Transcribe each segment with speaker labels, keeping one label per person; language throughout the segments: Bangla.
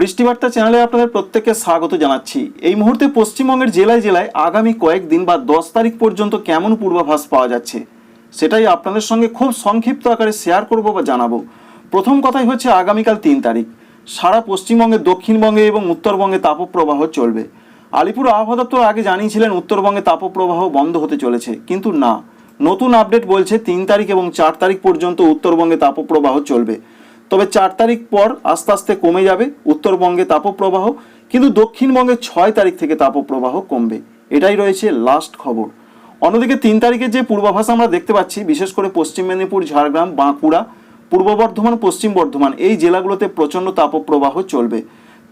Speaker 1: বৃষ্টিবার্তা চ্যানেলে আপনাদের প্রত্যেককে স্বাগত জানাচ্ছি এই মুহূর্তে পশ্চিমবঙ্গের জেলায় জেলায় আগামী কয়েকদিন বা দশ তারিখ পর্যন্ত কেমন পূর্বাভাস পাওয়া যাচ্ছে সেটাই আপনাদের সঙ্গে খুব সংক্ষিপ্ত আকারে শেয়ার করব বা জানাবো প্রথম কথাই হচ্ছে আগামীকাল তিন তারিখ সারা পশ্চিমবঙ্গে দক্ষিণবঙ্গে এবং উত্তরবঙ্গে তাপপ্রবাহ চলবে আলিপুর আবহাওয়া দপ্তর আগে জানিয়েছিলেন উত্তরবঙ্গে তাপপ্রবাহ বন্ধ হতে চলেছে কিন্তু না নতুন আপডেট বলছে তিন তারিখ এবং চার তারিখ পর্যন্ত উত্তরবঙ্গে তাপপ্রবাহ চলবে তবে চার তারিখ পর আস্তে আস্তে কমে যাবে উত্তরবঙ্গে তাপপ্রবাহ কিন্তু দক্ষিণবঙ্গে ছয় তারিখ থেকে তাপপ্রবাহ কমবে এটাই রয়েছে লাস্ট খবর অন্যদিকে তিন তারিখের যে পূর্বাভাস আমরা দেখতে পাচ্ছি বিশেষ করে পশ্চিম মেদিনীপুর ঝাড়গ্রাম বাঁকুড়া পূর্ব বর্ধমান পশ্চিম বর্ধমান এই জেলাগুলোতে প্রচণ্ড তাপপ্রবাহ চলবে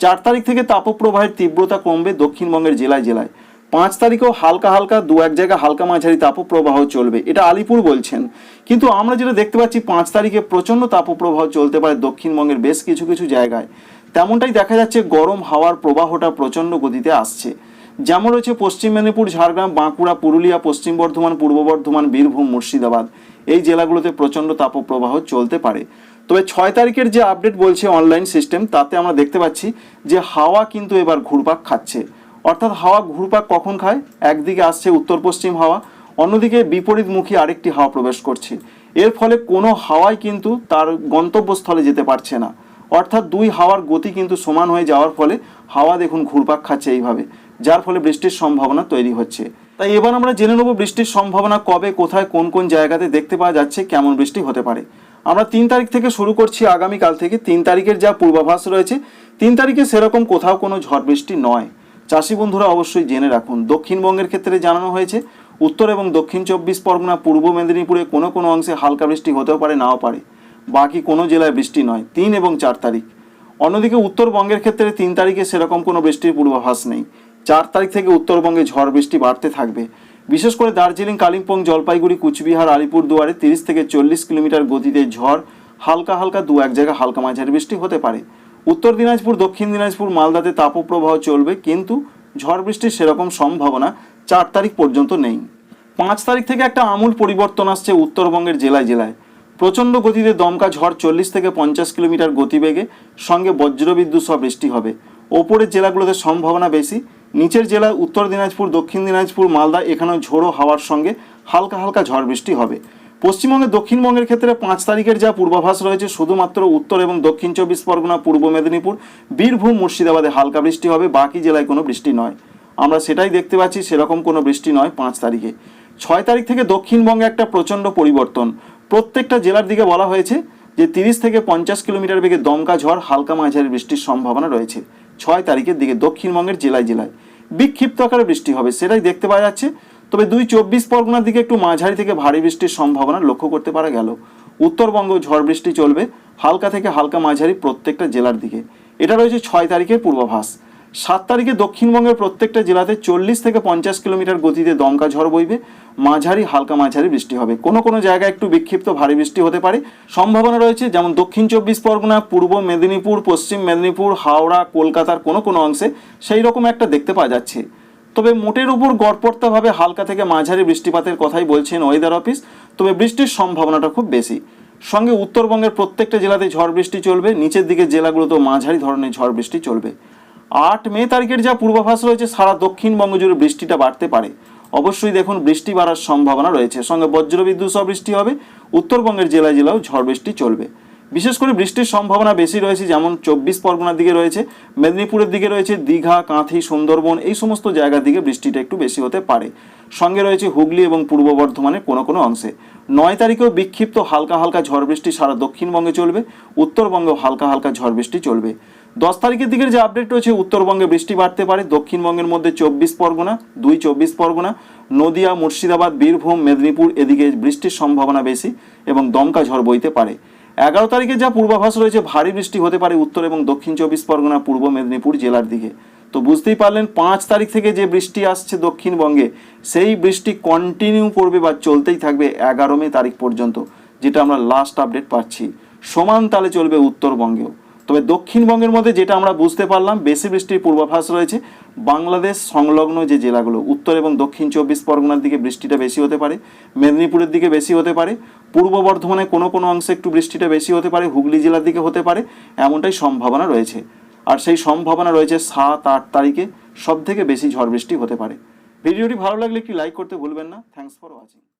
Speaker 1: চার তারিখ থেকে তাপপ্রবাহের তীব্রতা কমবে দক্ষিণবঙ্গের জেলায় জেলায় পাঁচ তারিখেও হালকা হালকা দু এক জায়গায় হালকা মাঝারি তাপপ্রবাহ চলবে এটা আলিপুর বলছেন কিন্তু আমরা যেটা দেখতে পাচ্ছি পাঁচ তারিখে প্রচণ্ড তাপপ্রবাহ চলতে পারে দক্ষিণবঙ্গের বেশ কিছু কিছু জায়গায় তেমনটাই দেখা যাচ্ছে গরম হাওয়ার প্রবাহটা প্রচণ্ড গতিতে আসছে যেমন রয়েছে পশ্চিম মেদিনীপুর ঝাড়গ্রাম বাঁকুড়া পুরুলিয়া পশ্চিম বর্ধমান পূর্ব বর্ধমান বীরভূম মুর্শিদাবাদ এই জেলাগুলোতে প্রচণ্ড তাপপ্রবাহ চলতে পারে তবে ছয় তারিখের যে আপডেট বলছে অনলাইন সিস্টেম তাতে আমরা দেখতে পাচ্ছি যে হাওয়া কিন্তু এবার ঘুরপাক খাচ্ছে অর্থাৎ হাওয়া ঘুরপাক কখন খায় একদিকে আসছে উত্তর পশ্চিম হাওয়া অন্যদিকে বিপরীতমুখী আরেকটি হাওয়া প্রবেশ করছে এর ফলে কোনো হাওয়াই কিন্তু তার গন্তব্যস্থলে যেতে পারছে না অর্থাৎ দুই হাওয়ার গতি কিন্তু সমান হয়ে যাওয়ার ফলে হাওয়া দেখুন ঘুরপাক খাচ্ছে এইভাবে যার ফলে বৃষ্টির সম্ভাবনা তৈরি হচ্ছে তাই এবার আমরা জেনে নেব বৃষ্টির সম্ভাবনা কবে কোথায় কোন কোন জায়গাতে দেখতে পাওয়া যাচ্ছে কেমন বৃষ্টি হতে পারে আমরা তিন তারিখ থেকে শুরু করছি আগামীকাল থেকে তিন তারিখের যা পূর্বাভাস রয়েছে তিন তারিখে সেরকম কোথাও কোনো ঝড় বৃষ্টি নয় চাষি বন্ধুরা অবশ্যই জেনে রাখুন দক্ষিণবঙ্গের ক্ষেত্রে জানানো হয়েছে উত্তর এবং দক্ষিণ চব্বিশ পরগনা পূর্ব মেদিনীপুরে কোনো কোনো অংশে হালকা বৃষ্টি হতেও পারে নাও পারে বাকি কোনো জেলায় বৃষ্টি নয় তিন এবং চার তারিখ অন্যদিকে উত্তরবঙ্গের ক্ষেত্রে তিন তারিখে সেরকম কোনো বৃষ্টির পূর্বাভাস নেই চার তারিখ থেকে উত্তরবঙ্গে ঝড় বৃষ্টি বাড়তে থাকবে বিশেষ করে দার্জিলিং কালিম্পং জলপাইগুড়ি কুচবিহার আলিপুর দুয়ারে তিরিশ থেকে চল্লিশ কিলোমিটার গতিতে ঝড় হালকা হালকা দু এক জায়গায় হালকা মাঝারি বৃষ্টি হতে পারে উত্তর দিনাজপুর দক্ষিণ দিনাজপুর মালদাতে তাপপ্রবাহ চলবে কিন্তু ঝড় বৃষ্টির সেরকম সম্ভাবনা চার তারিখ পর্যন্ত নেই পাঁচ তারিখ থেকে একটা আমূল পরিবর্তন আসছে উত্তরবঙ্গের জেলায় জেলায় প্রচণ্ড গতিতে দমকা ঝড় চল্লিশ থেকে পঞ্চাশ কিলোমিটার গতিবেগে সঙ্গে বজ্রবিদ্যুৎ সহ বৃষ্টি হবে ওপরের জেলাগুলোতে সম্ভাবনা বেশি নিচের জেলা উত্তর দিনাজপুর দক্ষিণ দিনাজপুর মালদা এখানেও ঝোড়ো হাওয়ার সঙ্গে হালকা হালকা ঝড় বৃষ্টি হবে পশ্চিমবঙ্গে দক্ষিণবঙ্গের ক্ষেত্রে পাঁচ তারিখের যা পূর্বাভাস রয়েছে শুধুমাত্র উত্তর এবং দক্ষিণ চব্বিশ পরগনা পূর্ব মেদিনীপুর বীরভূম মুর্শিদাবাদে হালকা বৃষ্টি হবে বাকি জেলায় কোনো বৃষ্টি নয় আমরা সেটাই দেখতে পাচ্ছি সেরকম কোনো বৃষ্টি নয় পাঁচ তারিখে ছয় তারিখ থেকে দক্ষিণবঙ্গে একটা প্রচণ্ড পরিবর্তন প্রত্যেকটা জেলার দিকে বলা হয়েছে যে তিরিশ থেকে পঞ্চাশ কিলোমিটার বেগে দমকা ঝড় হালকা মাঝারি বৃষ্টির সম্ভাবনা রয়েছে ছয় তারিখের দিকে দক্ষিণবঙ্গের জেলায় জেলায় বিক্ষিপ্ত আকারে বৃষ্টি হবে সেটাই দেখতে পাওয়া যাচ্ছে তবে দুই চব্বিশ পরগনার দিকে একটু মাঝারি থেকে ভারী বৃষ্টির সম্ভাবনা লক্ষ্য করতে পারা গেল উত্তরবঙ্গ ঝড় বৃষ্টি চলবে হালকা থেকে হালকা মাঝারি প্রত্যেকটা জেলার দিকে এটা রয়েছে ছয় তারিখের পূর্বাভাস সাত তারিখে দক্ষিণবঙ্গের প্রত্যেকটা জেলাতে চল্লিশ থেকে পঞ্চাশ কিলোমিটার গতিতে দমকা ঝড় বইবে মাঝারি হালকা মাঝারি বৃষ্টি হবে কোনো কোনো জায়গায় একটু বিক্ষিপ্ত ভারী বৃষ্টি হতে পারে সম্ভাবনা রয়েছে যেমন দক্ষিণ চব্বিশ পরগনা পূর্ব মেদিনীপুর পশ্চিম মেদিনীপুর হাওড়া কলকাতার কোনো কোনো অংশে সেই রকম একটা দেখতে পাওয়া যাচ্ছে তবে মোটের উপর গড়পড়তাভাবে হালকা থেকে মাঝারি বৃষ্টিপাতের কথাই বলছেন ওয়েদার অফিস তবে বৃষ্টির সম্ভাবনাটা খুব বেশি সঙ্গে উত্তরবঙ্গের প্রত্যেকটা জেলাতে ঝড় বৃষ্টি চলবে নিচের দিকে জেলাগুলোতেও মাঝারি ধরনের ঝড় বৃষ্টি চলবে আট মে তারিখের যা পূর্বাভাস রয়েছে সারা দক্ষিণবঙ্গ জুড়ে বৃষ্টিটা বাড়তে পারে অবশ্যই দেখুন বৃষ্টি বাড়ার সম্ভাবনা রয়েছে সঙ্গে বজ্রবিদ্যুৎ সহ বৃষ্টি হবে উত্তরবঙ্গের জেলায় জেলাও ঝড় বৃষ্টি চলবে বিশেষ করে বৃষ্টির সম্ভাবনা বেশি রয়েছে যেমন চব্বিশ পরগনার দিকে রয়েছে মেদিনীপুরের দিকে রয়েছে দীঘা কাঁথি সুন্দরবন এই সমস্ত জায়গার দিকে বৃষ্টিটা একটু বেশি হতে পারে সঙ্গে রয়েছে হুগলি এবং পূর্ব বর্ধমানের কোনো কোনো অংশে নয় তারিখেও বিক্ষিপ্ত হালকা হালকা ঝড় বৃষ্টি সারা দক্ষিণবঙ্গে চলবে উত্তরবঙ্গেও হালকা হালকা ঝড় বৃষ্টি চলবে দশ তারিখের দিকের যে আপডেট রয়েছে উত্তরবঙ্গে বৃষ্টি বাড়তে পারে দক্ষিণবঙ্গের মধ্যে চব্বিশ পরগনা দুই চব্বিশ পরগনা নদিয়া মুর্শিদাবাদ বীরভূম মেদিনীপুর এদিকে বৃষ্টির সম্ভাবনা বেশি এবং দমকা ঝড় বইতে পারে এগারো তারিখে যা পূর্বাভাস রয়েছে ভারী বৃষ্টি হতে পারে উত্তর এবং দক্ষিণ চব্বিশ পরগনা পূর্ব মেদিনীপুর জেলার দিকে তো বুঝতেই পারলেন পাঁচ তারিখ থেকে যে বৃষ্টি আসছে দক্ষিণবঙ্গে সেই বৃষ্টি কন্টিনিউ করবে বা চলতেই থাকবে এগারো মে তারিখ পর্যন্ত যেটা আমরা লাস্ট আপডেট পাচ্ছি সমান তালে চলবে উত্তরবঙ্গেও তবে দক্ষিণবঙ্গের মধ্যে যেটা আমরা বুঝতে পারলাম বেশি বৃষ্টির পূর্বাভাস রয়েছে বাংলাদেশ সংলগ্ন যে জেলাগুলো উত্তর এবং দক্ষিণ চব্বিশ পরগনার দিকে বৃষ্টিটা বেশি হতে পারে মেদিনীপুরের দিকে বেশি হতে পারে পূর্ব বর্ধমানে কোনো কোনো অংশে একটু বৃষ্টিটা বেশি হতে পারে হুগলি জেলার দিকে হতে পারে এমনটাই সম্ভাবনা রয়েছে আর সেই সম্ভাবনা রয়েছে সাত আট তারিখে সব থেকে বেশি ঝড় বৃষ্টি হতে পারে ভিডিওটি ভালো লাগলে একটি লাইক করতে ভুলবেন না থ্যাংকস ফর ওয়াচিং